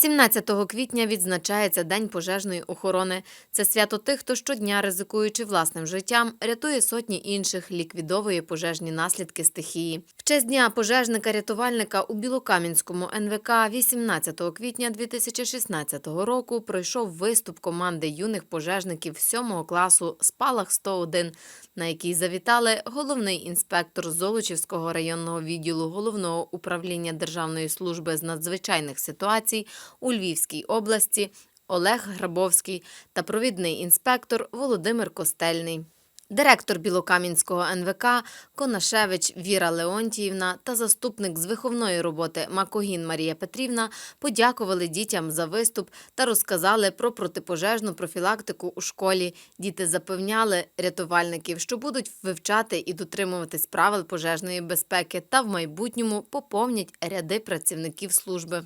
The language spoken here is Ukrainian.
17 квітня відзначається День пожежної охорони. Це свято тих, хто щодня, ризикуючи власним життям, рятує сотні інших, ліквідовує пожежні наслідки стихії. В честь дня пожежника-рятувальника у Білокам'янському НВК 18 квітня 2016 року пройшов виступ команди юних пожежників 7 класу Спалах 101, на який завітали головний інспектор Золочівського районного відділу головного управління Державної служби з надзвичайних ситуацій у Львівській області Олег Грабовський та провідний інспектор Володимир Костельний. Директор Білокам'янського НВК Конашевич Віра Леонтіївна та заступник з виховної роботи Макогін Марія Петрівна подякували дітям за виступ та розказали про протипожежну профілактику у школі. Діти запевняли рятувальників, що будуть вивчати і дотримуватись правил пожежної безпеки та в майбутньому поповнять ряди працівників служби.